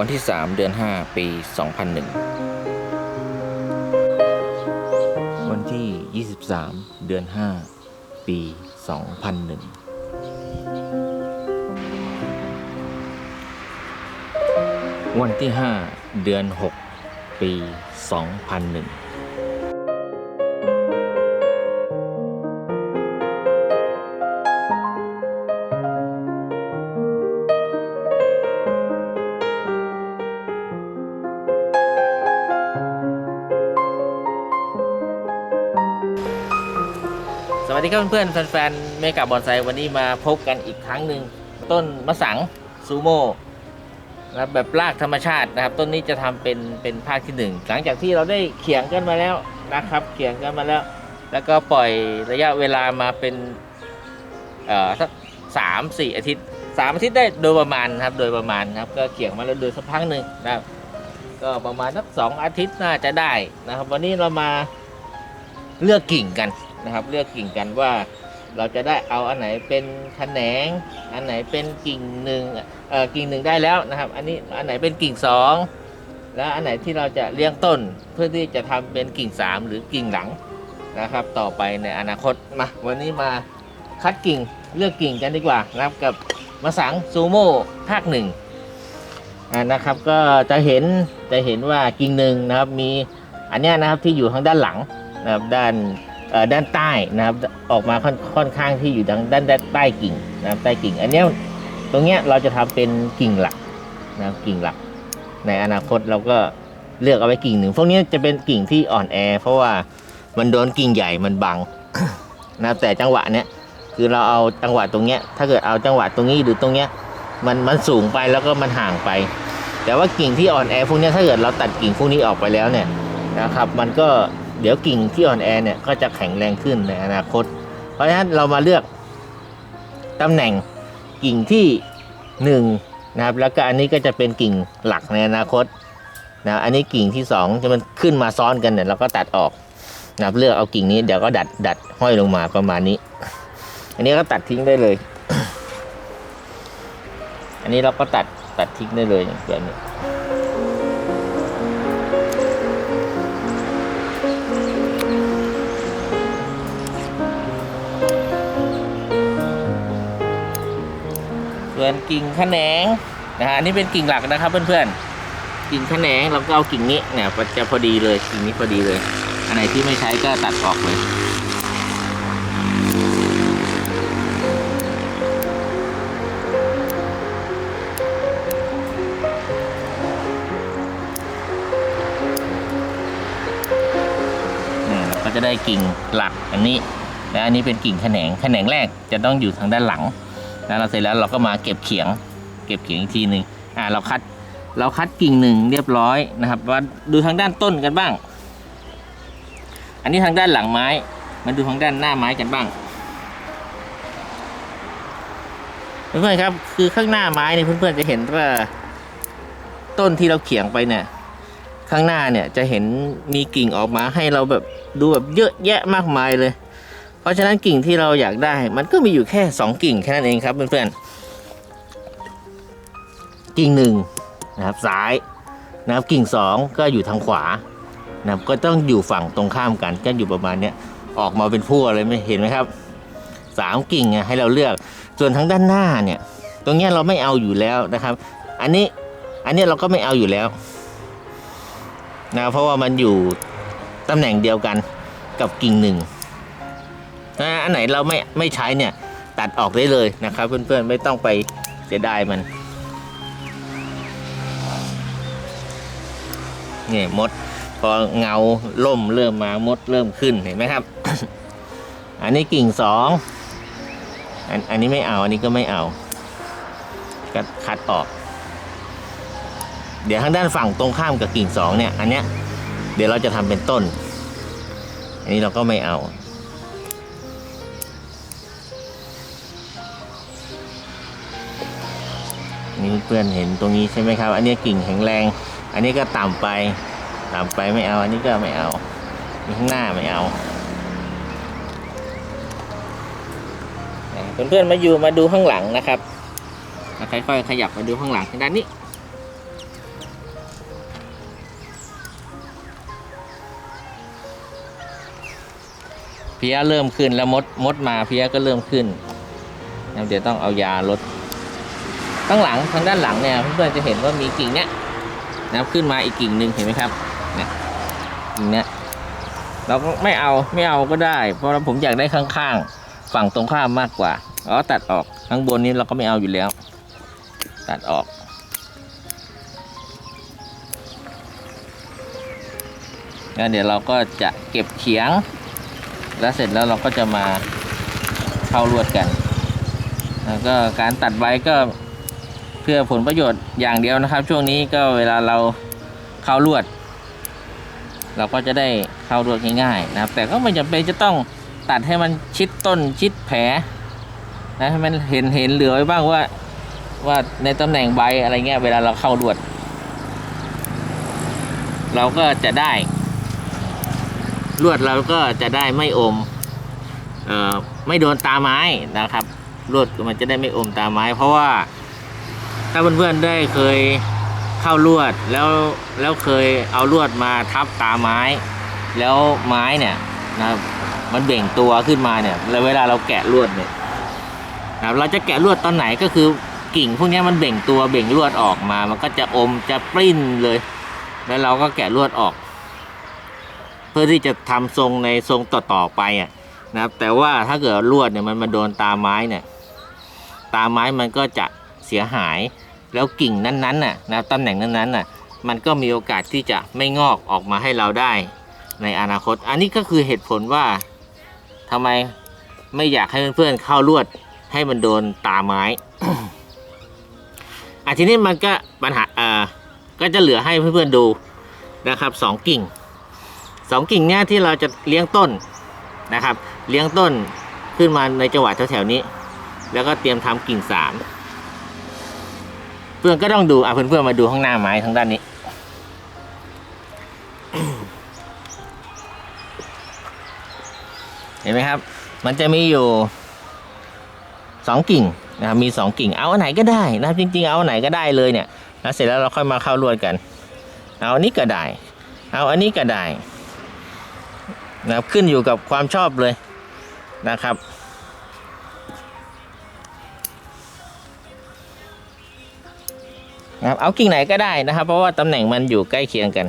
วันที่ 3 เดือน 5 ปี 2001 วันที่ 23 เดือน 5 ปี 2001วันที่ 5 เดือน 6 ปี 2001 ดีครับเพื่อนๆแฟนๆเมกาบอนไซวันนี้มาพบกันอีกครั้งหนึ่งต้นมะสังซูโม่นะแบบรากธรรมชาตินะครับ ต้นนี้จะทำเป็นเป็นภาคที่หนึ่งหลังจากที่เราได้เขียงกันมาแล้วนะครับ เขียงกันมาแล้ว แล้วก็ปล่อยระยะเวลามาเป็นเอ่อสักสามสี่อาทิตย์สามอาทิตย์ได้โดยประมาณครับ โดยประมาณครับ ก็เขียงมาแล้วโดยสักพักหนึ่งนะครับ ก็ประมาณสักสองอาทิตย์น่าจะได้นะครับ วันนี้เรามาเลือกกิ่งกัน นะครับ เลือกกิ่งกันว่า เราจะได้เอาอันไหนเป็นแขนง อันไหนเป็นกิ่งหนึ่งเอ่อกิ่งหนึ่งได้แล้วนะครับ อันนี้อันไหนเป็นกิ่งสองแล้วอันไหนที่เราจะเลี้ยงต้นเพื่อที่จะทำเป็นกิ่งสามหรือกิ่งหลังนะครับ ต่อไปในอนาคตมาวันนี้มาคัดกิ่งเลือกกิ่งกันดีกว่านะครับกับมะสังซูโม่ภาคหนึ่งนะครับก็จะเห็นจะเห็นว่ากิ่งหนึ่งนะครับมีอันนี้นะครับที่อยู่ทางด้านหลังนะครับด้าน ด้านใต้นะครับออกมาค่อนค่อนข้างที่อยู่ทางด้านด้านใต้กิ่งนะครับใต้กิ่ง อันนี้ตรงเนี้ยเราจะทำเป็นกิ่งหลักนะครับกิ่งหลัก ในอนาคตเราก็เลือกเอาไว้กิ่งหนึ่งพวกนี้จะเป็นกิ่งที่อ่อนแอ เพราะว่ามันโดนกิ่งใหญ่มันบังนะแต่จังหวะเนี้ยคือเราเอาจังหวะตรงเนี้ยถ้าเกิดเอาจังหวะตรงนี้หรือตรงเนี้ยมันมันสูงไปแล้วก็มันห่างไป แต่ว่ากิ่งที่อ่อนแอพวกนี้ถ้าเกิดเราตัดกิ่งพวกนี้ออกไปแล้วเนี่ยนะครับ มันก็ เดี๋ยวกิ่งที่อ่อนแอเนี่ยก็จะแข็งแรงขึ้นในอนาคต เพราะฉะนั้นเรามาเลือกตำแหน่งกิ่งที่หนึ่งนะครับแล้วก็อันนี้ก็จะเป็นกิ่งหลักในอนาคตนะอันนี้กิ่งที่สองจะมันขึ้นมาซ้อนกันเนี่ยเราก็ตัดออกนะเลือกเอากิ่งนี้เดี๋ยวก็ดัดดัดห้อยลงมาประมาณนี้ อันนี้ก็ตัดทิ้งได้เลย อันนี้เราก็ตัดตัดทิ้งได้เลยแบบนี้ ส่วนกิ่งแขนงนะฮะอันนี้เป็นกิ่งหลักนะครับเพื่อนๆกิ่งแขนงเราก็เอากิ่งนี้เนี่ยจะพอดีเลยกิ่งนี้พอดีเลย อันไหนที่ไม่ใช้ก็ตัดออกเลยก็จะได้กิ่งหลักอันนี้ และอันนี้เป็นกิ่งแขนงแขนงแรกจะต้องอยู่ทางด้านหลัง แล้วเราเสร็จแล้วเราก็มาเก็บเขียง เก็บเขียงอีกทีหนึ่งอ่าเราคัดเราคัดกิ่งหนึ่งเรียบร้อยนะครับว่าดูทางด้านต้นกันบ้าง อันนี้ทางด้านหลังไม้มาดูทางด้านหน้าไม้กันบ้างเพื่อนๆครับคือข้างหน้าไม้เนี่ยเพื่อนๆจะเห็นว่าต้นที่เราเขียงไปเนี่ยข้างหน้าเนี่ยจะเห็นมีกิ่งออกมาให้เราแบบดูแบบเยอะแยะมากมายเลย ราะฉะนั้นกิ่งที่เราอยากได้ มันก็มีอยู่แค่สองกิ่งแค่นั้นเองครับเพื่อนๆกิ่งหนึ่งนะครับซ้ายนะครับกิ่งสองก็อยู่ทางขวานะครับก็ต้องอยู่ฝั่งตรงข้ามกันก็อยู่ประมาณเนี้ยออกมาเป็นพั่วเลยไม่เห็นไหมครับสามกิ่งอะให้เราเลือกส่วนทางด้านหน้าเนี่ยตรงเนี้ยเราไม่เอาอยู่แล้วนะครับ อันนี้อันนี้เราก็ไม่เอาอยู่แล้วนะเพราะว่ามันอยู่ตำแหน่งเดียวกันกับกิ่งหนึ่ง อันไหนเราไม่ไม่ใช้เนี่ยตัดออกได้เลยนะครับ เพื่อนๆไม่ต้องไปเสียดายมันนี่มดพอเงาล่มเริ่มมามดเริ่มขึ้นเห็นไหมครับ อันนี้กิ่งสองอันอันนี้ไม่เอาอันนี้ก็ไม่เอาก็คัดออก เดี๋ยวทางด้านฝั่งตรงข้ามกับกิ่งสองเนี่ย อันเนี้ยเดี๋ยวเราจะทำเป็นต้น อันนี้เราก็ไม่เอา นี่เพื่อนเห็นตรงนี้ใช่ไหมครับ อันนี้กิ่งแข็งแรง อันนี้ก็ต่ำไปต่ำไปไม่เอา อันนี้ก็ไม่เอาข้างหน้าไม่เอาเพื่อนๆมาอยู่มาดูข้างหลังนะครับค่อยๆขยับมาดูข้างหลังทางด้านนี้เพี้ยเริ่มขึ้นแล้วมดมดมาเพี้ยก็เริ่มขึ้นเดี๋ยวต้องเอายาลด ข้างหลังทางด้านหลังเนี่ยเพื่อนๆจะเห็นว่ามีกิ่งเนี้ยนะครับขึ้นมาอีกกิ่งหนึ่งเห็นไหมครับเนี่ยกิ่งเนี้ยเราก็ไม่เอาไม่เอาก็ได้ เพราะว่าผมอยากได้ข้างๆฝั่งตรงข้ามมากกว่าอ๋อตัดออกข้างบนนี้เราก็ไม่เอาอยู่แล้ว ตัดออกแล้วเดี๋ยวเราก็จะเก็บเขียง แล้วเสร็จแล้วเราก็จะมาเข้าลวดกัน แล้วก็การตัดใบก็ พื่อผลประโยชน์อย่างเดียวนะครับ ช่วงนี้ก็เวลาเราเข้าลวด เราก็จะได้เข้าลวดง่ายๆนะครับ แต่ก็ไม่จำเป็นจะต้องตัดให้มันชิดต้นชิดแผลนะให้มันเห็นเห็นเหลือไว้บ้างว่าว่าในตำแหน่งใบอะไรเงี้ยเวลาเราเข้าลวด เราก็จะได้ลวดเราก็จะได้ไม่อมเอ่อไม่โดนตาไม้นะครับลวดมันจะได้ไม่อมตาไม้ เพราะว่า ถ้าเพื่อนๆได้เคยเข้าลวดแล้วแล้วเคยเอาลวดมาทับตาไม้ แล้วไม้เนี่ยนะครับมันเบ่งตัวขึ้นมาเนี่ยแล้วเวลาเราแกะลวดเนี่ยนะครับเราจะแกะลวดตอนไหนก็คือกิ่งพวกนี้มันเบ่งตัวเบ่งลวดออกมา มันก็จะอมจะปริ้นเลย แล้วเราก็แกะลวดออก เพื่อที่จะทำทรงในทรงต่อๆไปอะนะครับ แต่ว่าถ้าเกิดลวดเนี่ยมันมาโดนตาไม้เนี่ย ตาไม้มันก็จะ เสียหาย แล้วกิ่งนั้นๆน่ะนะตำแหน่งนั้นๆน่ะมันก็มีโอกาสที่จะไม่งอกออกมาให้เราได้ในอนาคต อันนี้ก็คือเหตุผลว่าทำไมไม่อยากให้เพื่อนๆเข้าลวดให้มันโดนตาไม้อะทีนี้มันก็ปัญหาเอ่อก็จะเหลือให้เพื่อนๆดูนะครับสองกิ่งสองกิ่งเนี้ยที่เราจะเลี้ยงต้นนะครับ เลี้ยงต้นขึ้นมาในจังหวะแถวๆนี้ แล้วก็เตรียมทำกิ่งสาม พื่อนก็ต้องดูอะเพื่อนๆมาดูข้างหน้าไม้ทางด้านนี้ เห็นไหมครับ มันจะมีอยู่สองกิ่งนะครับมีสองกิ่งเอาอันไหนก็ได้นะครับจริงๆเอาอันไหนก็ได้เลยเนี่ยแล้วเสร็จแล้วเราค่อยมาเข้าลวดกัน เอาอันนี้ก็ได้ เอาอันนี้ก็ได้นะครับขึ้นอยู่กับความชอบเลยนะครับ นะครับเอากิ่งไหนก็ได้นะครับ เพราะว่าตำแหน่งมันอยู่ใกล้เคียงกัน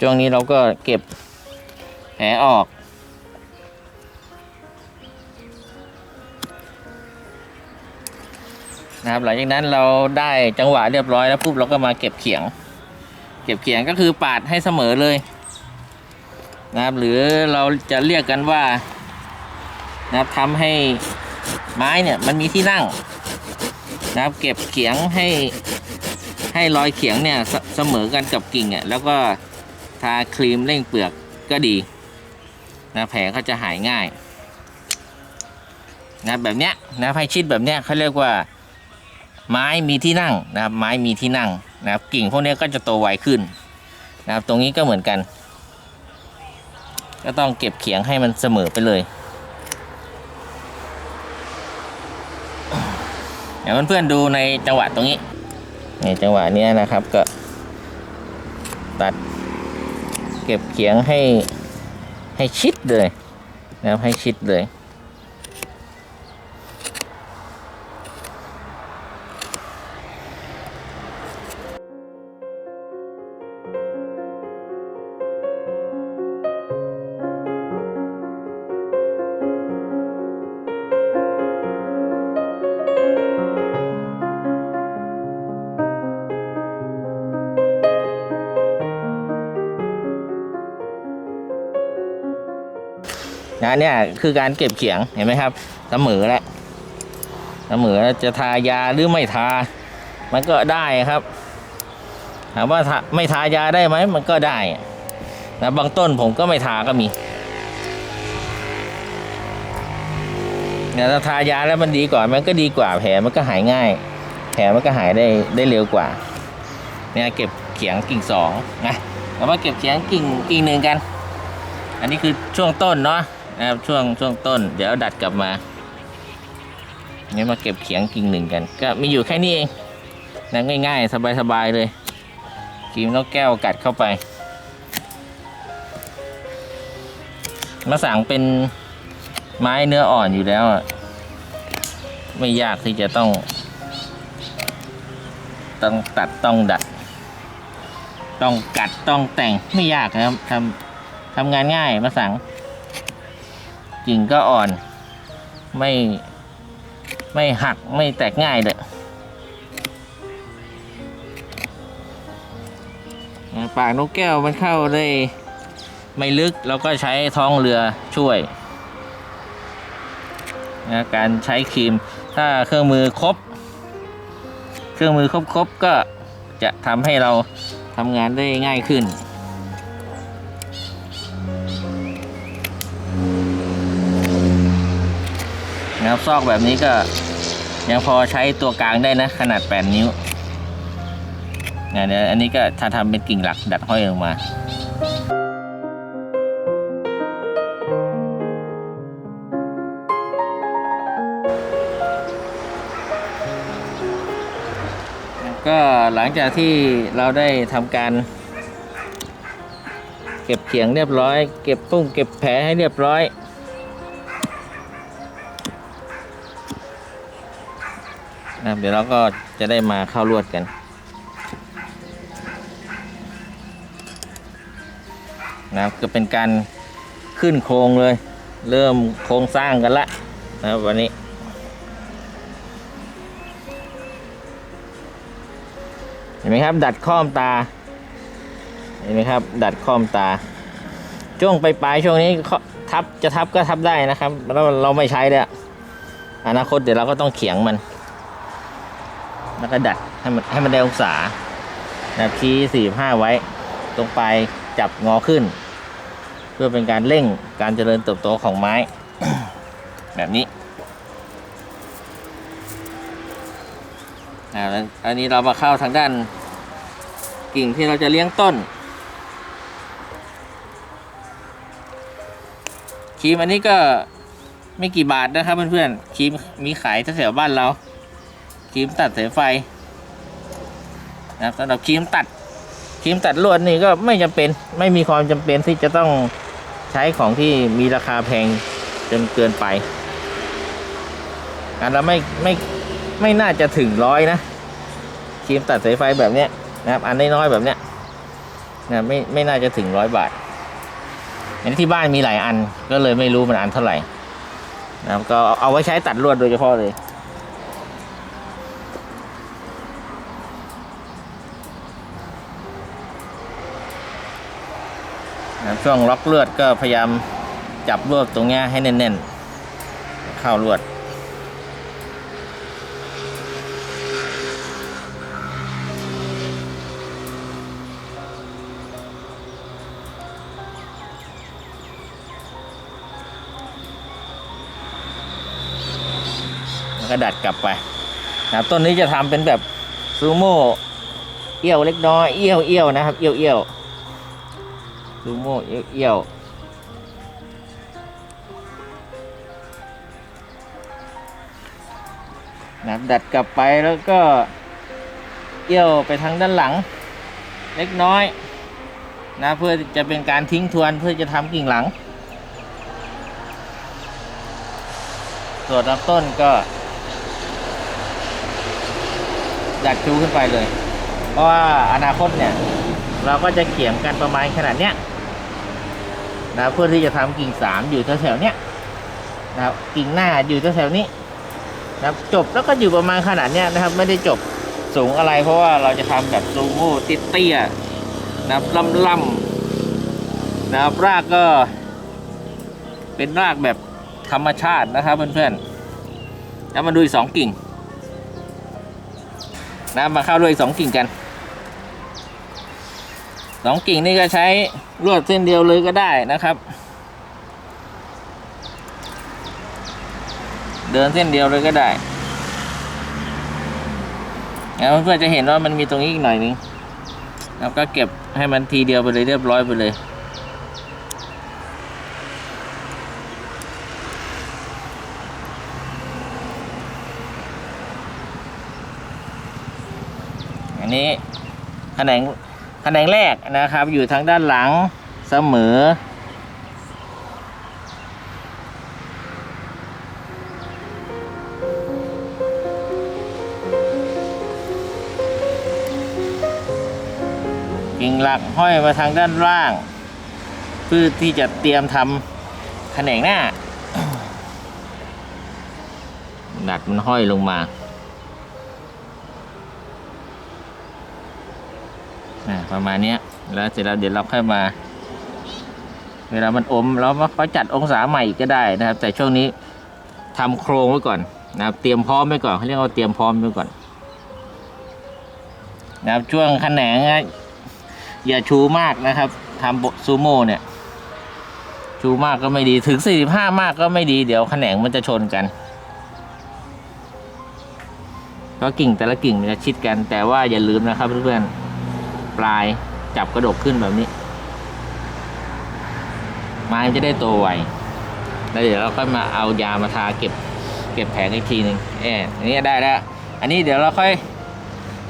ช่วงนี้เราก็เก็บแผลออกนะครับหลังจากนั้นเราได้จังหวะเรียบร้อยแล้วปุ๊บเราก็มาเก็บเขียง เก็บเขียงก็คือปาดให้เสมอเลยนะครับหรือเราจะเรียกกันว่า นะครับทำให้ไม้เนี่ยมันมีที่นั่งนะครับเก็บเขียงให้ให้รอยเขียงเนี่ยเสเสมอกันกับกิ่งอะแล้วก็ทาครีมเร่งเปลือกก็ดีนะแผลก็จะหายง่ายนะแบบเนี้ยนะให้ชิดแบบเนี้ยเขาเรียกว่าไม้มีที่นั่งนะครับไม้มีที่นั่งนะครับกิ่งพวกนี้ก็จะโตไวขึ้นนะครับตรงนี้ก็เหมือนกัน ก็ต้องเก็บเขียงให้มันเสมอไปเลย ดี๋ยวเพื่อนๆดูในจังหวะตรงนี้ ในจังหวะนี้นะครับก็ ตัดเก็บเขียงให้ให้ชิดเลยนะครับให้ชิดเลย นะเนี่ยคือการเก็บเขียงเห็นไหมครับเสมอแล้วเสมอแล้วจะทายาหรือไม่ทา มันก็ได้ครับถามว่าทาไม่ทายาได้ไหมมันก็ได้นะบางต้นผมก็ไม่ทาก็มีเนี่ยถ้าทายาแล้วมันดีกว่ามันก็ดีกว่าแผลมันก็หายง่าย แผลมันก็หายได้ได้เร็วกว่าเนี่ยเก็บเขียงกิ่งสองนะแล้วมาเก็บเขียงกิ่งกิ่งหนึ่งกัน อันนี้คือช่วงต้นเนาะ นะครับช่วงช่วงต้น เดี๋ยวดัดกลับมาเนี่ยมาเก็บเขียงกิ่งหนึ่งกัน ก็มีอยู่แค่นี้เองนะง่าย ๆ สบายๆเลยครีมนกแก้วกัดเข้าไปมะสังเป็นไม้เนื้ออ่อนอยู่แล้วอะไม่ยากที่จะต้อง ต้องตัดต้องดัด ต้องกัดต้องแต่งไม่ยากนะครับทำทำงานง่ายมะสัง กิ่งก็อ่อน ไม่ไม่หักไม่แตกง่ายเลยปากนกแก้วมันเข้าได้ไม่ลึกเราก็ใช้ท้องเรือช่วยนะการใช้ครีม ถ้าเครื่องมือครบ เครื่องมือครบๆก็จะทำให้เราทำงานได้ง่ายขึ้น นะครับซอกแบบนี้ก็ยังพอใช้ตัวกลางได้นะ ขนาด 8 นิ้วเนี่ยเดี๋ยวอันนี้ก็ถ้าทำเป็นกิ่งหลักดัดห้อยลงมาก็หลังจากที่เราได้ทำการ เก็บเขียงเรียบร้อย เก็บปุ้งเก็บแผลให้เรียบร้อย นะเดี๋ยวเราก็จะได้มาเข้าลวดกัน นะครับก็เป็นการขึ้นโครงเลย เริ่มโครงสร้างกันละนะวันนี้เห็นไหมครับ ดัดข้อมตา เห็นไหมครับ ดัดข้อมตา ช่วงปลายๆช่วงนี้ทับจะทับก็ทับได้นะครับแล้วเราไม่ใช้แล้วอนาคตเดี๋ยวเราก็ต้องเขียงมัน แล้วก็ดัดให้มันให้มันได้องศานะคีสี่ห้าไว้ ตรงปลายจับงอขึ้น เพื่อเป็นการเร่งการเจริญเติบโตของไม้ แบบนี้อ่าแล้วอันนี้เรามาเข้าทางด้านกิ่งที่เราจะเลี้ยงต้นครีมอันนี้ก็ไม่กี่บาทนะครับเพื่อนๆครีมมีขายแถวบ้านเรา ครีมตัดสายไฟนะครับสำหรับครีมตัดครีมตัดลวดนี่ก็ไม่จำเป็นไม่มีความจำเป็นที่จะต้องใช้ของที่มีราคาแพงจนเกินไปอันละไม่ไม่ไม่น่าจะถึงร้อยนะครีมตัดสายไฟแบบเนี้ยนะครับอันน้อยๆแบบเนี้ยนะไม่ไม่น่าจะถึงร้อยบาทอันนี้ที่บ้านมีหลายอันก็เลยไม่รู้มันอันเท่าไหร่นะครับก็เอาไว้ใช้ตัดลวดโดยเฉพาะเลย ช่วงล็อกเลือดก็พยายามจับรวบตรงนี้ให้แน่นๆ เข้าลวดแล้วก็ดัดกลับไปนะครับต้นนี้จะทำเป็นแบบซูโม่เอี้ยวเล็กน้อยเอี้ยวเอี้ยวนะครับ เอี้ยวเอี้ยว ซูโม่เอี้ยวนะดัดกลับไปแล้วก็เอี้ยวไปทางด้านหลัง เล็กน้อยนะเพื่อจะเป็นการทิ้งทวนเพื่อจะทำกิ่งหลัง ส่วนลำต้นก็ ดัดชูขึ้นไปเลย เพราะว่าอนาคตเนี่ย เราก็จะเขียงกันประมาณขนาดเนี้ย นะเพื่อที่จะทำกิ่งสามอยู่แถวๆเนี้ยนะครับกิ่งหน้าอยู่แถวๆนี้นะครับจบแล้วก็อยู่ประมาณขนาดเนี้ยนะครับ ไม่ได้จบสูงอะไรเพราะว่าเราจะทำแบบซูโม่ติเตี้ยนะครับล่ำๆนะครับรากก็เป็นรากแบบธรรมชาตินะครับเพื่อนๆแล้วมาดูอีกสองกิ่งนะมาเข้าด้วยอีกสองกิ่งกัน สองกิ่งนี่ก็ใช้ลวดเส้นเดียวเลยก็ได้นะครับ เดินเส้นเดียวเลยก็ได้แล้วเพื่อนๆจะเห็นว่ามันมีตรงนี้อีกหน่อยนึงแล้วก็เก็บให้มันทีเดียวไปเลยเรียบร้อยไปเลยอันนี้แขนง แขนงแรกนะครับ อยู่ทางด้านหลังเสมอ กิ่งหลักห้อยมาทางด้านล่าง เพื่อที่จะเตรียมทำแขนงหน้าดัดมันห้อยลงมาอ่า ประมาณเนี้ยแล้วเสร็จแล้วเดี๋ยวเราค่อยมา เวลามันอมเรามาค่อยจัดองศาใหม่อีกก็ได้นะครับ แต่ช่วงนี้ทำโครงไว้ก่อนนะครับเตรียมพร้อมไว้ก่อนเขาเรียกว่าเตรียมพร้อมไว้ก่อนนะครับช่วงแขนงอย่าชูมากนะครับทำโบซูโม่เนี่ย ชูมากก็ไม่ดีถึง 45 มากก็ไม่ดีเดี๋ยวแขนงมันจะชนกันเพราะกิ่งแต่ละกิ่งมันจะชิดกันแต่ว่าอย่าลืมนะครับเพื่อนๆ ปลาย จับกระดกขึ้นแบบนี้ ไม้มันจะได้โตไวแล้วเดี๋ยวเราค่อยมาเอายามาทาเก็บ เก็บแผงอีกทีหนึ่งเอออันนี้ได้แล้ว อันนี้เดี๋ยวเราค่อย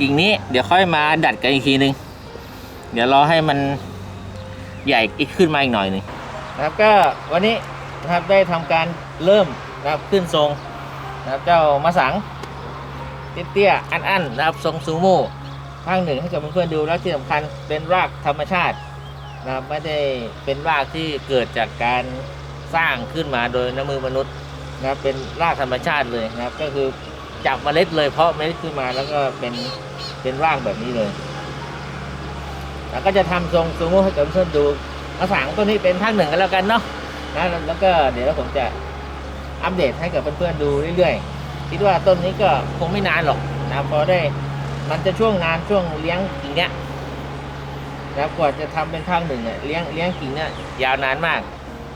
กิ่งนี้เดี๋ยวค่อยมาดัดกันอีกทีหนึ่งเดี๋ยวรอให้มันใหญ่อีกขึ้นมาอีกหน่อยหนึ่งนะครับก็วันนี้นะครับได้ทำการเริ่มนะครับขึ้นทรงนะครับเจ้ามาสังเตี้ยๆอันๆนะครับทรงซูโม่ ภาคหนึ่งให้กับเพื่อนๆดูแล้วที่สำคัญเป็นรากธรรมชาตินะครับไม่ได้เป็นรากที่เกิดจากการสร้างขึ้นมาโดยน้ำมือมนุษย์นะครับเป็นรากธรรมชาติเลยนะครับ ก็คือจับเมล็ดเลยเพราะเมล็ดขึ้นมาแล้วก็เป็นเป็นรากแบบนี้เลย แล้วก็จะทำทรงซูโม่ให้กับเพื่อนๆดูมาสังตัวนี้เป็นภาคหนึ่งกันแล้วกันเนาะนะแล้วก็เดี๋ยวผมจะอัปเดตให้กับเพื่อนๆดูเรื่อยๆคิดว่าต้นนี้ก็คงไม่นานหรอกนะพอได้ มันจะช่วงนานช่วงเลี้ยงกิ่งเนี้ยนะครับกว่าจะทำเป็นข้างหนึ่งเนี่ยเลี้ยงเลี้ยงกิ่งเนี่ยยาวนานมาก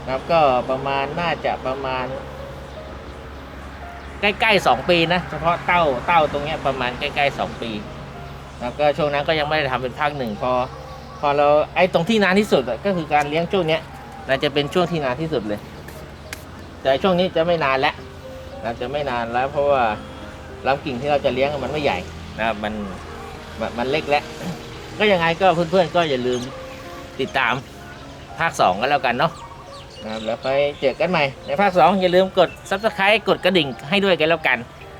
นะครับก็ประมาณน่าจะประมาณ ใกล้ๆสองปีนะเฉพาะเต้าเต้าตรงเนี้ยประมาณใกล้ๆสองปีนะครับก็ช่วงนั้นก็ยังไม่ได้ทำเป็นภาคหนึ่งพอ พอเราไอ้ตรงที่นานที่สุดก็คือการเลี้ยงช่วงเนี้ยน่าจะเป็นช่วงที่นานที่สุดเลย แต่ช่วงนี้จะไม่นานแล้วจะไม่นานแล้ว เพราะว่าลำกิ่งที่เราจะเลี้ยงมันไม่ใหญ่ นะครับมันมันเล็กแล้ว ก็ยังไงก็เพื่อนๆก็อย่าลืมติดตามภาค 2 กันแล้วกันเนาะนะครับแล้วไปเจอกันใหม่ในภาค 2 อย่าลืมกด subscribe กดกระดิ่งให้ด้วยกันแล้วกัน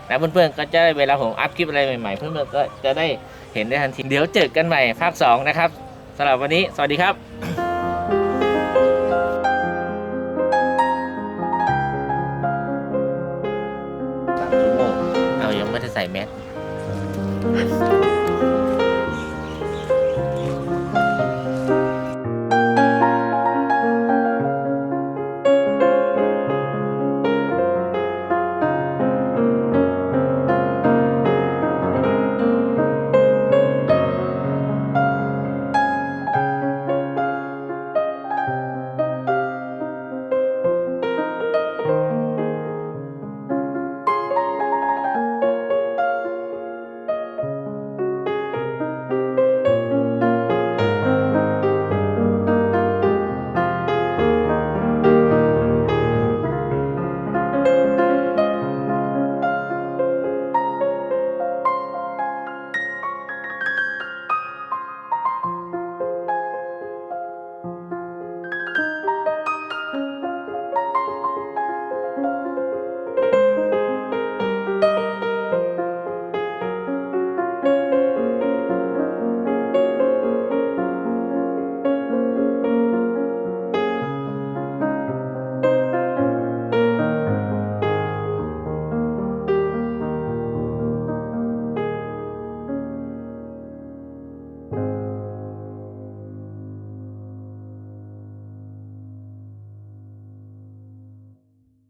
นะเพื่อนๆก็จะได้เวลาผมอัพคลิปอะไรใหม่ๆ เพื่อนๆก็จะได้เห็นได้ทันทีเดี๋ยวเจอกันใหม่ภาค 2 นะครับสำหรับวันนี้สวัสดีครับสามชั่วโมงเอายังไม่ได้ใส่แมส Thank you.